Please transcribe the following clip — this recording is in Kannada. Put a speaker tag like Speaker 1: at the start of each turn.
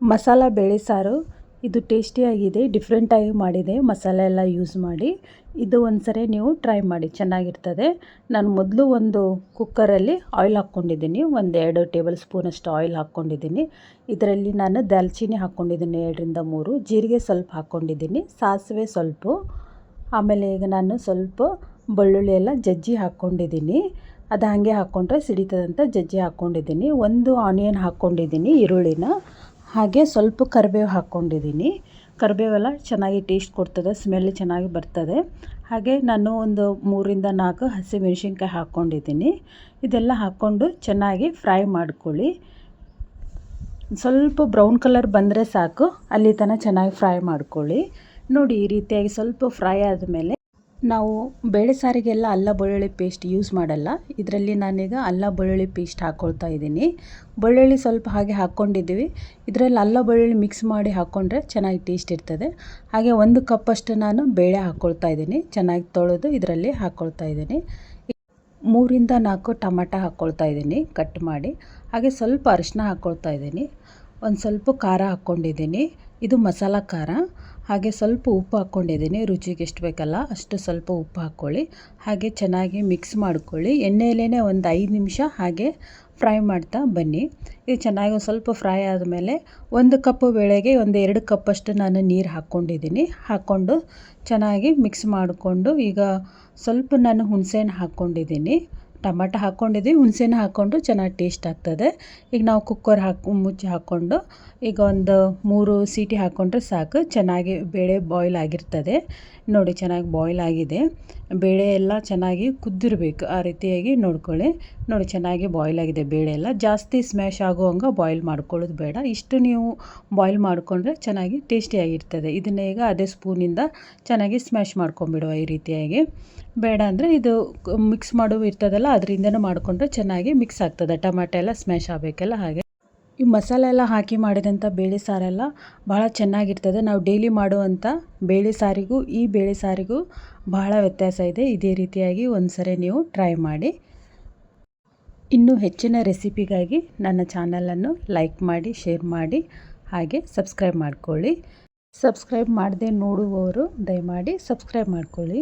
Speaker 1: ಮಸಾಲ ಬೇಳೆ ಸಾರು. ಇದು ಟೇಸ್ಟಿಯಾಗಿದೆ ಡಿಫ್ರೆಂಟಾಗಿ ಮಾಡಿದೆ. ಮಸಾಲೆ ಎಲ್ಲ ಯೂಸ್ ಮಾಡಿ. ಇದು ಒಂದು ಸರಿ ನೀವು ಟ್ರೈ ಮಾಡಿ, ಚೆನ್ನಾಗಿರ್ತದೆ. ನಾನು ಮೊದಲು ಒಂದು ಕುಕ್ಕರಲ್ಲಿ ಆಯಿಲ್ ಹಾಕ್ಕೊಂಡಿದ್ದೀನಿ. ಒಂದೆರಡು ಟೇಬಲ್ ಸ್ಪೂನಷ್ಟು ಆಯಿಲ್ ಹಾಕ್ಕೊಂಡಿದ್ದೀನಿ. ಇದರಲ್ಲಿ ನಾನು ದಾಲ್ಚಿನ್ನಿ ಹಾಕ್ಕೊಂಡಿದ್ದೀನಿ, ಎರಡರಿಂದ ಮೂರು. ಜೀರಿಗೆ ಸ್ವಲ್ಪ ಹಾಕ್ಕೊಂಡಿದ್ದೀನಿ, ಸಾಸಿವೆ ಸ್ವಲ್ಪ. ಆಮೇಲೆ ಈಗ ನಾನು ಸ್ವಲ್ಪ ಬೆಳ್ಳುಳ್ಳಿ ಎಲ್ಲ ಜಜ್ಜಿ ಹಾಕ್ಕೊಂಡಿದ್ದೀನಿ. ಅದು ಹಾಗೆ ಹಾಕ್ಕೊಂಡ್ರೆ ಸಿಡಿತದಂತ ಜಜ್ಜಿ ಹಾಕ್ಕೊಂಡಿದ್ದೀನಿ. ಒಂದು ಆನಿಯನ್ ಹಾಕ್ಕೊಂಡಿದ್ದೀನಿ, ಈರುಳ್ಳಿನ. ಹಾಗೆ ಸ್ವಲ್ಪ ಕರಿಬೇವು ಹಾಕ್ಕೊಂಡಿದ್ದೀನಿ. ಕರಿಬೇವೆಲ್ಲ ಚೆನ್ನಾಗಿ ಟೇಸ್ಟ್ ಕೊಡ್ತದೆ ಸ್ಮೆಲ್ ಚೆನ್ನಾಗಿ ಬರ್ತದೆ. ಹಾಗೆ ನಾನು ಒಂದು ಮೂರಿಂದ ನಾಲ್ಕು ಹಸಿಮೆಣಸಿನ್ಕಾಯಿ ಹಾಕ್ಕೊಂಡಿದ್ದೀನಿ. ಇದೆಲ್ಲ ಹಾಕ್ಕೊಂಡು ಚೆನ್ನಾಗಿ ಫ್ರೈ ಮಾಡ್ಕೊಳ್ಳಿ. ಸ್ವಲ್ಪ ಬ್ರೌನ್ ಕಲರ್ ಬಂದರೆ ಸಾಕು, ಅಲ್ಲಿ ತನಕ ಚೆನ್ನಾಗಿ ಫ್ರೈ ಮಾಡ್ಕೊಳ್ಳಿ. ನೋಡಿ, ಈ ರೀತಿಯಾಗಿ ಸ್ವಲ್ಪ ಫ್ರೈ ಆದಮೇಲೆ ನಾವು ಬೇಳೆ ಸಾರಿಗೆಲ್ಲ ಅಲ್ಲ ಬೆಳ್ಳುಳ್ಳಿ ಪೇಸ್ಟ್ ಯೂಸ್ ಮಾಡಲ್ಲ. ಇದರಲ್ಲಿ ನಾನೀಗ ಅಲ್ಲ ಬೆಳ್ಳುಳ್ಳಿ ಪೇಸ್ಟ್ ಹಾಕ್ಕೊಳ್ತಾ ಇದ್ದೀನಿ. ಬೆಳ್ಳುಳ್ಳಿ ಸ್ವಲ್ಪ ಹಾಗೆ ಹಾಕ್ಕೊಂಡಿದ್ದೀವಿ. ಇದರಲ್ಲಿ ಅಲ್ಲ ಬೆಳ್ಳುಳ್ಳಿ ಮಿಕ್ಸ್ ಮಾಡಿ ಹಾಕ್ಕೊಂಡ್ರೆ ಚೆನ್ನಾಗಿ ಟೇಸ್ಟ್ ಇರ್ತದೆ. ಹಾಗೆ ಒಂದು ಕಪ್ಪಷ್ಟು ನಾನು ಬೇಳೆ ಹಾಕ್ಕೊಳ್ತಾ ಇದ್ದೀನಿ. ಚೆನ್ನಾಗಿ ತೊಳೆದು ಇದರಲ್ಲಿ ಹಾಕ್ಕೊಳ್ತಾ ಇದ್ದೀನಿ. ಮೂರಿಂದ ನಾಲ್ಕು ಟಮಾಟ ಹಾಕ್ಕೊಳ್ತಾ ಇದ್ದೀನಿ ಕಟ್ ಮಾಡಿ. ಹಾಗೆ ಸ್ವಲ್ಪ ಅರಿಶಿನ ಹಾಕ್ಕೊಳ್ತಾ ಇದ್ದೀನಿ. ಒಂದು ಸ್ವಲ್ಪ ಖಾರ ಹಾಕ್ಕೊಂಡಿದ್ದೀನಿ ಇದು ಮಸಾಲ ಖಾರ. ಹಾಗೆ ಸ್ವಲ್ಪ ಉಪ್ಪು ಹಾಕ್ಕೊಂಡಿದ್ದೀನಿ. ರುಚಿಗೆ ಎಷ್ಟು ಬೇಕಲ್ಲ ಅಷ್ಟು ಸ್ವಲ್ಪ ಉಪ್ಪು ಹಾಕ್ಕೊಳ್ಳಿ. ಹಾಗೆ ಚೆನ್ನಾಗಿ ಮಿಕ್ಸ್ ಮಾಡ್ಕೊಳ್ಳಿ. ಎಣ್ಣೆಯಲ್ಲೇ ಒಂದು ಐದು ನಿಮಿಷ ಹಾಗೆ ಫ್ರೈ ಮಾಡ್ತಾ ಬನ್ನಿ. ಇದು ಚೆನ್ನಾಗಿ ಸ್ವಲ್ಪ ಫ್ರೈ ಆದಮೇಲೆ ಒಂದು ಕಪ್ ಬೇಳೆಗೆ ಒಂದು ಎರಡು ಕಪ್ಪಷ್ಟು ನಾನು ನೀರು ಹಾಕ್ಕೊಂಡಿದ್ದೀನಿ. ಹಾಕ್ಕೊಂಡು ಚೆನ್ನಾಗಿ ಮಿಕ್ಸ್ ಮಾಡಿಕೊಂಡು ಈಗ ಸ್ವಲ್ಪ ನಾನು ಹುಣಸೆಹಣ್ಣು ಹಾಕ್ಕೊಂಡಿದ್ದೀನಿ. ಟಮಾಟ ಹಾಕ್ಕೊಂಡಿದ್ದೀವಿ ಹುಣಸೆನ ಹಾಕ್ಕೊಂಡು ಚೆನ್ನಾಗಿ ಟೇಸ್ಟ್ ಆಗ್ತದೆ. ಈಗ ನಾವು ಕುಕ್ಕರ್ ಹಾಕಿ, ಮುಚ್ಚಿ ಹಾಕ್ಕೊಂಡು ಈಗ ಒಂದು ಮೂರು ಸೀಟಿ ಹಾಕ್ಕೊಂಡ್ರೆ ಸಾಕು, ಚೆನ್ನಾಗಿ ಬೇಳೆ ಬಾಯ್ಲ್ ಆಗಿರ್ತದೆ. ನೋಡಿ ಚೆನ್ನಾಗಿ ಬಾಯ್ಲ್ ಆಗಿದೆ. ಬೇಳೆ ಎಲ್ಲ ಚೆನ್ನಾಗಿ ಕುದ್ದಿರಬೇಕು. ಆ ರೀತಿಯಾಗಿ ನೋಡ್ಕೊಳ್ಳಿ. ನೋಡಿ, ಚೆನ್ನಾಗಿ ಬಾಯ್ಲ್ ಆಗಿದೆ ಬೇಳೆ ಎಲ್ಲ. ಜಾಸ್ತಿ ಸ್ಮ್ಯಾಶ್ ಆಗುವಂಗೆ ಬಾಯ್ಲ್ ಮಾಡ್ಕೊಳ್ಳೋದು ಬೇಡ. ಇಷ್ಟು ನೀವು ಬಾಯ್ಲ್ ಮಾಡಿಕೊಂಡ್ರೆ ಚೆನ್ನಾಗಿ ಟೇಸ್ಟಿಯಾಗಿರ್ತದೆ ಇದನ್ನ ಈಗ ಅದೇ ಸ್ಪೂನಿಂದ ಚೆನ್ನಾಗಿ ಸ್ಮ್ಯಾಶ್ ಮಾಡ್ಕೊಂಬಿಡುವ ಈ ರೀತಿಯಾಗಿ. ಬೇಡ ಅಂದರೆ ಇದು ಮಿಕ್ಸ್ ಮಾಡುವ ಇರ್ತದಲ್ಲ, ಅದರಿಂದನೂ ಮಾಡಿಕೊಂಡ್ರೆ ಚೆನ್ನಾಗಿ ಮಿಕ್ಸ್ ಆಗ್ತದೆ. ಟಮಾಟೆ ಎಲ್ಲ ಸ್ಮ್ಯಾಶ್ ಆಗಬೇಕಲ್ಲ ಹಾಗೆ. ಈ ಮಸಾಲೆ ಎಲ್ಲ ಹಾಕಿ ಮಾಡಿದಂಥ ಬೇಳೆ ಸಾರೆಲ್ಲ ಭಾಳ ಚೆನ್ನಾಗಿರ್ತದೆ. ನಾವು ಡೈಲಿ ಮಾಡುವಂಥ ಬೇಳೆ ಸಾರಿಗೂ ಈ ಬೇಳೆ ಸಾರಿಗೂ ಬಹಳ ವ್ಯತ್ಯಾಸ ಇದೆ. ಇದೇ ರೀತಿಯಾಗಿ ಒಂದು ಸರಿ ನೀವು ಟ್ರೈ ಮಾಡಿ. ಇನ್ನೂ ಹೆಚ್ಚಿನ ರೆಸಿಪಿಗಾಗಿ ನನ್ನ ಚಾನಲನ್ನು ಲೈಕ್ ಮಾಡಿ ಶೇರ್ ಮಾಡಿ, ಹಾಗೆ ಸಬ್ಸ್ಕ್ರೈಬ್ ಮಾಡಿಕೊಳ್ಳಿ. ಸಬ್ಸ್ಕ್ರೈಬ್ ಮಾಡದೆ ನೋಡುವವರು ದಯಮಾಡಿ ಸಬ್ಸ್ಕ್ರೈಬ್ ಮಾಡ್ಕೊಳ್ಳಿ.